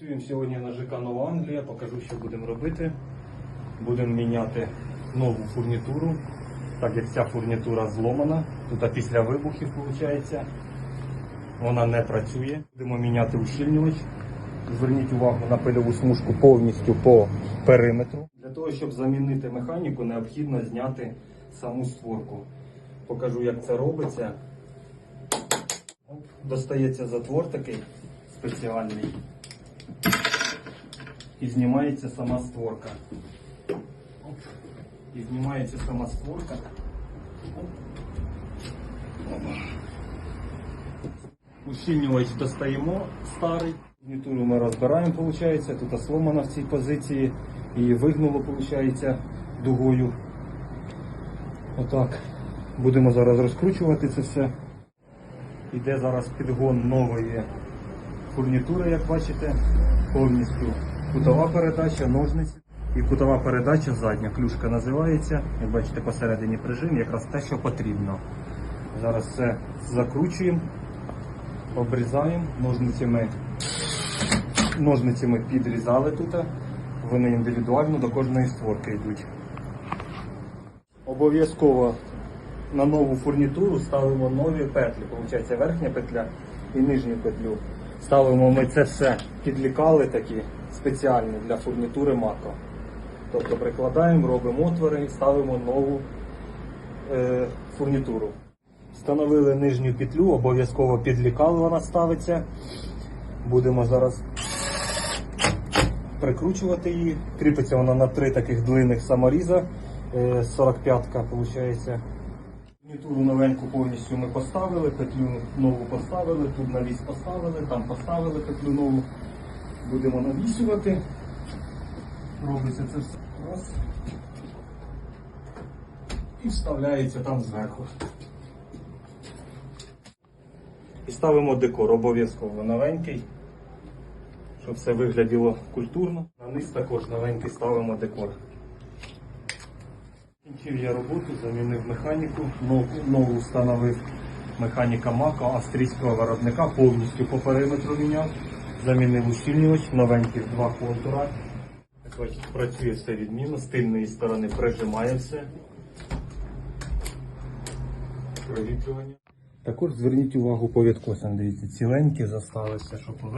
Працюємо сьогодні на ЖК Нова Англія, покажу, що будемо робити. Будемо міняти нову фурнітуру, так як ця фурнітура зломана. Тут після вибухів виходить. Вона не працює. Будемо міняти ущільнювач. Зверніть увагу на пильову смужку повністю по периметру. Для того, щоб замінити механіку, необхідно зняти саму створку. Покажу, як це робиться. Достається затвор такий спеціальний. І знімається сама створка. Оп. І знімається сама створка. Ущільнювач достаємо старий. Фурнітуру ми розбираємо, виходить. Тут сломана в цій позиції. І вигнуло, виходить, дугою. Отак. Будемо зараз розкручувати це все. Іде зараз підгон нової фурнітури, як бачите, повністю кутова передача, ножниці і кутова передача задня. Клюшка називається. Як бачите, посередині прижим, якраз те, що потрібно. Зараз все закручуємо, обрізаємо ножницями. Ножницями підрізали тут. Вони індивідуально до кожної створки йдуть. Обов'язково на нову фурнітуру ставимо нові петлі. Получається верхня петля і нижню петлю. Ставимо ми це все підлікали такі спеціальні для фурнітури мако. Тобто прикладаємо, робимо отвори і ставимо нову е, фурнітуру. Встановили нижню петлю, обов'язково підлікали вона ставиться. Будемо зараз прикручувати її. Кріпиться вона на три таких длинних саморіза. Е, 45-ка виходить. Фурнітуру новеньку повністю ми поставили, петлю нову поставили, тут навіс поставили, там поставили петлю нову. Будемо навісювати. Робиться це все раз. І вставляється там зверху. І ставимо декор обов'язково новенький, щоб все вигляділо культурно. На низ також новенький ставимо декор. Кінчив я роботу, замінив механіку, нову, нову встановив механіка Мака австрійського виробника, повністю по периметру міняв. Замінив ущільнювач, новеньких два контура. Як бачите, працює все відмінно, з тильної сторони прижимає все. Провітрювання. Також зверніть увагу по відкосам, дивіться, ціленькі залишилися, що поверх.